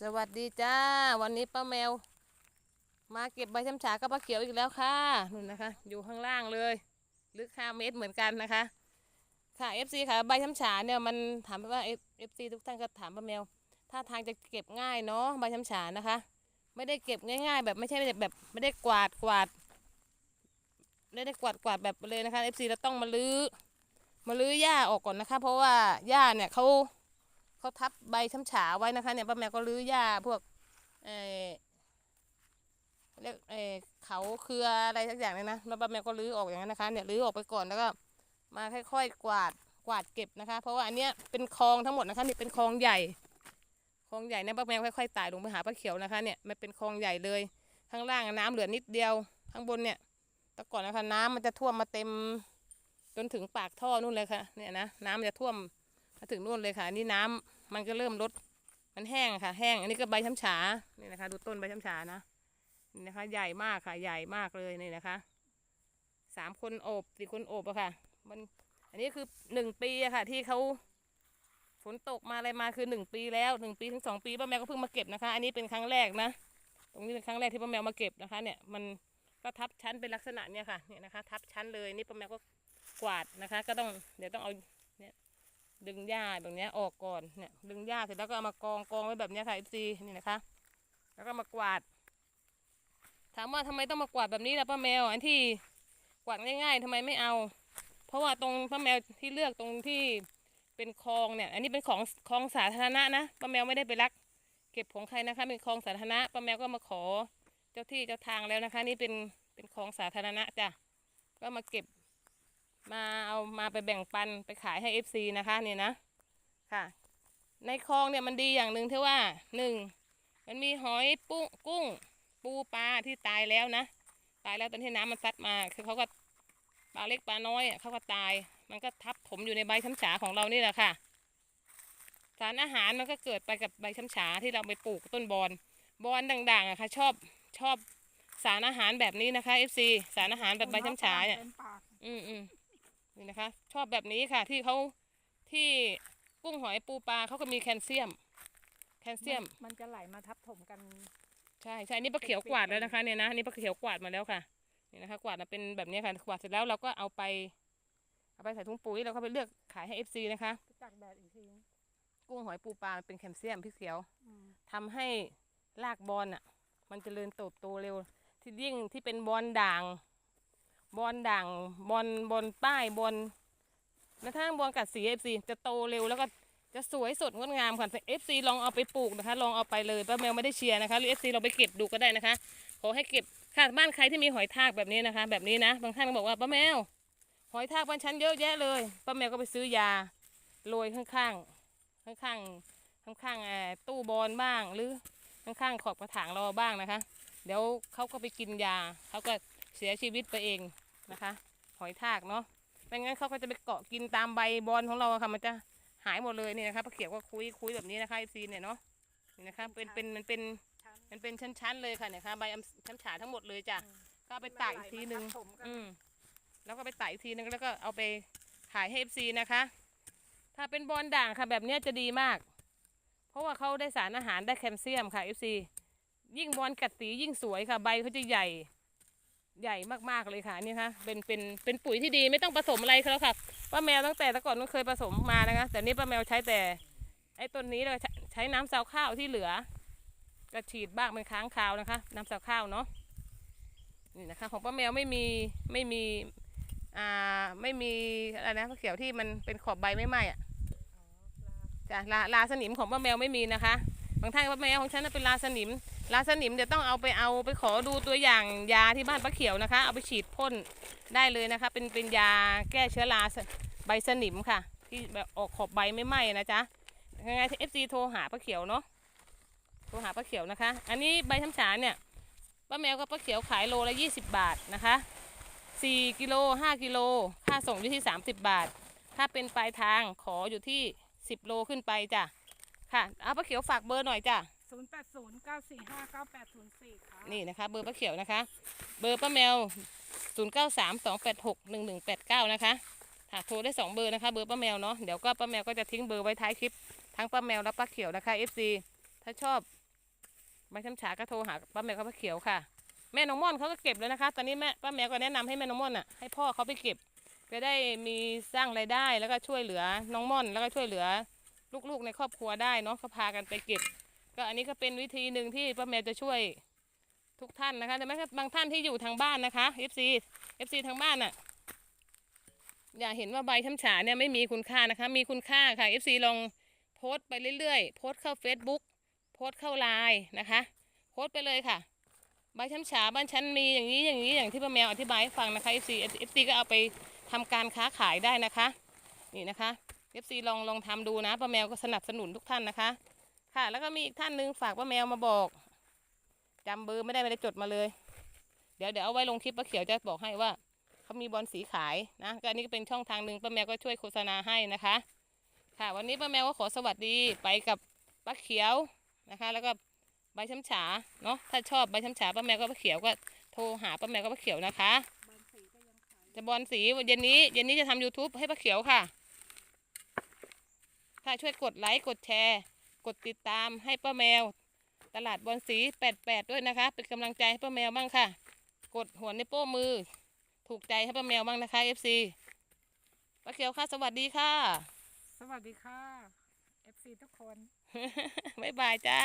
สวัสดีจ้า วันนี้ป้าแมว มาเก็บใบช้ำฉากับป้าเขียวอีกแล้วค่ะนู่นนะคะ อยู่ข้างล่างเลย ลึกห้าเมตรเหมือนกันนะคะ ค่ะ FC ค่ะ ใบช้ำฉาเนี่ยมันถามว่า FC ทุกท่านก็ถามป้าแมวท่าทางจะเก็บง่ายเนาะใบช้ำฉานะคะ ไม่ได้เก็บง่าย ๆ แบบไม่ใช่แบบแบบไม่ได้กวาดกวาดไม่ได้กวาดกวาดแบบเลยนะคะ FC เราต้องมาลื้อมาลื้อหญ้าออกก่อนนะคะ เพราะว่าหญ้าเนี่ยเขา เขาทับใบช้ำฉาไว้นะคะเนี่ยป้าแมวก็รื้อหญ้าพวกเออเรียกเออเขาเครืออะไรสักอย่างเนี่ยนะแล้วป้าแมวก็รื้อออกอย่างนั้นนะคะเนี่ยรื้อออกไปก่อนแล้วก็มาค่อยๆกวาดกวาดเก็บนะคะ เพราะว่าอันเนี้ยเป็นคลองทั้งหมดนะคะนี่เป็นคลองใหญ่คลองใหญ่เนี่ยป้าแมวค่อยๆไต่ลงไปหาป้าเขียวนะคะเนี่ยมันเป็นคลองใหญ่เลยข้างล่างน้ำเหลือนิดเดียวข้างบนเนี่ยแต่ก่อนนะคะน้ำมันจะท่วมมาเต็มจนถึงปากท่อนู่นเลยค่ะเนี่ยนะน้ำมันจะท่วมมาถึงนู่นเลยค่ะนนี่น้ำ มันก็เริ่มลด มันแห้งค่ะ แห้ง อันนี้ก็ใบช้ำฉานี่นะคะ ดูต้นใบช้ำฉานะ นี่นะคะ ใหญ่มากค่ะ ใหญ่มากเลยนี่นะคะ สามคนโอบสี่คนโอบอะค่ะ มัน อันนี้คือหนึ่งปีอะค่ะ ที่เขาฝนตกมาอะไรมาคือหนึ่งปีแล้วหนึ่งปีถึงสองปีป้าแมวก็เพิ่งมาเก็บนะคะ อันนี้เป็นครั้งแรกนะ ตรงนี้เป็นครั้งแรกที่ป้าแมวมาเก็บนะคะ เนี่ย มันก็ทับชั้นเป็นลักษณะเนี่ยค่ะ เนี่ยนะคะ ทับชั้นเลย นี่ป้าแมวก็กวาดนะคะ ก็ต้อง เดี๋ยวต้องเอาเนี่ย ดึงหญ้าแบบนี้ออกก่อนเนี่ยดึงหญ้าเสร็จแล้วก็เอามากองกองไว้แบบนี้ค่ะ FC นี่นะคะ แล้วก็มากวาด ถามว่าทำไมต้องมากวาดแบบนี้ล่ะป้าแมวอันที่กวาดง่ายๆทำไมไม่เอา เพราะว่าตรงป้าแมวที่เลือกตรงที่เป็นคลองเนี่ย อันนี้เป็นของคลองสาธารณะนะป้าแมวไม่ได้ไปรัก เก็บของใครนะคะ เป็นคลองสาธารณะป้าแมวก็มาขอเจ้าที่เจ้าทางแล้วนะคะ นี่เป็นเป็นคลองสาธารณะจ้ะก็มาเก็บ มาเอามาไปแบ่งปันไปขายให้ FC นะคะเนี่ยนะค่ะ ในคลองเนี่ยมันดีอย่างหนึ่งที่ว่าหนึ่งมันมีหอยปุ้งกุ้ง ปูปลาที่ตายแล้วนะ ตายแล้วตอนที่น้ำมันซัดมาคือเขาก็ปลาเล็กปลาน้อยอะเขาก็ตาย มันก็ทับถมอยู่ในใบช้ำฉาของเรานี่แหละค่ะ สารอาหารมันก็เกิดไปกับใบช้ำฉาที่เราไปปลูกต้นบอนบอนด่างๆอะค่ะ ชอบชอบสารอาหารแบบนี้นะคะ FC สารอาหารแบบใบช้ำฉาเนี่ยต็มปากอืมอืม นี่นะคะ ชอบแบบนี้ค่ะที่เขาที่กุ้งหอยปูปลาเขาก็มีแคลเซียม แคลเซียม มันจะไหลมาทับถมกัน ใช่ใช่นี่ปลาเขียวกวาดแล้วนะคะเนี่ยนะนี่ปลาเขียวกวาดมาแล้วค่ะนี่นะคะ กวาดมาเป็นแบบนี้ค่ะกวาดเสร็จแล้วเราก็เอาไป เอาไปใส่ถุงปุ๋ยแล้วก็ไปเลือกขายให้เอฟซีนะคะไปตากแดดอีกทีนึงกุ้งหอยปูปลามันเป็นแคลเซียมพี่เขียวอืมทำให้รากบอลอะ มันจเจริญเติบโตเร็ว ที่ยิ่งที่เป็นบอลด่าง บอลด่างบอลบอลป้ายบอลแม้กระทั่งบอลกัดสีเอฟซีจะโตเร็วแล้วก็จะสวยสดงดงามค่ะเอฟซีลองเอาไปปลูกนะคะ ลองเอาไปเลยป้าแมวไม่ได้เชียร์นะคะหรือเอฟซีลองไปเก็บดูก็ได้นะคะ ขอให้เก็บค่ะบ้านใครที่มีหอยทากแบบนี้นะคะ แบบนี้นะ บางท่านก็บอกว่าป้าแมว หอยทากบ้านฉันเยอะแยะเลยป้าแมวก็ไปซื้อยาโรยข้างๆ ข้างๆข้างๆเอ่อตู้บอลบ้างหรือข้างๆขอบกระถางเราบ้างนะคะ เดี๋ยวเขาก็ไปกินยาเขาก็เสียชีวิตไปเอง นะคะ หอยทากเนาะไม่งั้นเขาก็จะไปเกาะกินตามใบบอลของเราอะค่ะมันจะหายหมดเลยนี่นะคะปลาเขียวก็คุยคุยแบบนี้นะคะไอซีเนี่ยเนาะนี่นะคะเป็นเป็นมันเป็นชั้นมันเป็นชั้นๆเลยค่ะเนี่ยค่ะใบอำชั้นฉาทั้งหมดเลยจ้ะอืมก็เอาไปตากอีกทีนึงมัไหลมาทับถมกันอืมแล้วก็ไปไต่อีกทีนึงแล้วก็เอาไปขายให้เอฟซีนะคะ ถ้าเป็นบอลด่างค่ะแบบเนี้ยจะดีมาก เพราะว่าเขาได้สารอาหารได้แคลเซียมค่ะเอฟซียิ่งบอลกัดสียิ่งสวยค่ะ ใบเขาจะใหญ่ ใหญ่มากๆเลยค่ะนี่ค่ะเป็นเป็นเป็นปุ๋ยที่ดีไม่ต้องผสมอะไรเขาแล้วค่ะป้าแมวตั้งแต่แต่ก่อนมันเคยผสมมานะคะ แต่นี่ป้าแมวใช้แต่ไอ้ต้นนี้เลยใช้ใช้น้ำซาวข้าวที่เหลือ ก็ฉีดบ้างเป็นค้างคราวนะคะ น้ำซาวข้าวเนาะนี่นะคะ ของป้าแมวไม่มีไม่มีอ่าไม่มีอะไรนะผ้าเขียวที่มันเป็นขอบใบไม่ไหม้อะอ๋อลาจ้ะลาลาสนิมของป้าแมวไม่มีนะคะ บางท่านป้าแมวของฉันน่ะเป็นลาสนิม ลาสนิมเดี๋ยวต้องเอาไปเอาไปขอดูตัวอย่างยาที่บ้านป้าเขียวนะคะ เอาไปฉีดพ่นได้เลยนะคะ เป็นเป็นยาแก้เชื้อราใบสนิมค่ะ ที่แบบออกขอบใบไม่ไหม้นะจ๊ะยังไงเอฟซีโทรหาป้าเขียวเนาะโทรหาป้าเขียวนะคะ อันนี้ใบช้ำฉาเนี่ยป้าแมวกับป้าเขียวขายโลละ 20 บาทนะคะ4กิโล5กิโลค่าส่งอยู่ที่ 30 บาท ถ้าเป็นปลายทางขออยู่ที่ 10 โลขึ้นไปจ้ะค่ะเอาป้าเขียวฝากเบอร์หน่อยจ้ะ ศูนย์แปดศูนย์เก้าสี่ห้าเก้าแปดศูนย์สี่ค่ะนี่นะคะ เบอร์ป้าเขียวนะคะ เบอร์ป้าแมว0 9 3 2 8 6 1 1 8 9นะคะค่ะโทรได้2เบอร์นะคะ เบอร์ป้าแมวเนาะเดี๋ยวก็ป้าแมวก็จะทิ้งเบอร์ไว้ท้ายคลิปทั้งป้าแมวและป้าเขียวนะคะ FC ถ้าชอบใบช้ำฉาก็โทรหาป้าแมวกับป้าเขียวค่ะ แม่น้องม่อนเขาก็เก็บแล้วนะคะ ตอนนี้แม่ป้าแมวก็แนะนำให้แม่น้องม่อนอะให้พ่อเขาไปเก็บจะได้มีสร้างรายได้แล้วก็ช่วยเหลือน้องม่อนแล้วก็ช่วยเหลือลูกๆในครอบครัวได้เนาะเขาพากันไปเก็บ ก็อันนี้ก็เป็นวิธีหนึ่งที่ป้าแมวจะช่วยทุกท่านนะคะแต่แม้บางท่านที่อยู่ทางบ้านนะคะ FC FC ทางบ้านอะ อย่าเห็นว่าใบช้ำฉาเนี่ยไม่มีคุณค่านะคะ มีคุณค่าค่ะ FC ลองโพสต์ไปเรื่อยๆ โพสต์เข้า Facebook โพสต์เข้าไลน์นะคะ โพสต์ไปเลยค่ะ ใบช้ำฉาบ้านฉันมีอย่างนี้อย่างนี้อย่างที่ป้าแมวอธิบายให้ฟังนะคะ FC FC ก็เอาไปทำการค้าขายได้นะคะ นี่นะคะ FC ลองลองทำดูนะป้าแมวก็สนับสนุนทุกท่านนะคะ ค่ะ แล้วก็มีอีกท่านหนึงฝากป้าแมวมาบอกจำเบอร์ไม่ได้ไม่ได้จดมาเลย เดี๋ยวเดี๋ยวเอาไว้ลงคลิปป้าเขียวจะบอกให้ว่าเขามีบอลสีขายนะก็อันนี้ก็เป็นช่องทางหนึ่งป้าแมวก็ช่วยโฆษณาให้นะคะ ค่ะ วันนี้ป้าแมวก็ขอสวัสดีไปกับป้าเขียวนะคะ แล้วก็ใบช้ำฉาเนาะถ้าชอบใบช้ำฉาป้าแมวก็ป้าเขียวก็โทรหาป้าแมวก็ป้าเขียวนะคะบอลสีก็ยังขายจะบอลสีเย็นนี้เย็นนี้จะทำ YouTube ให้ป้าเขียวค่ะค่ะช่วยกดไลค์กดแชร์ กดติดตามให้ป้าแมว ตลาดบอลสี 88 ด้วยนะคะ เป็นกำลังใจให้ป้าแมวบ้างค่ะ กดหัวในวโป้มือ ถูกใจให้ป้าแมวบ้างนะคะ FC ป้าเขียวค่ะ สวัสดีค่ะ สวัสดีค่ะ FC ทุกคน บ๊ายบายจ้า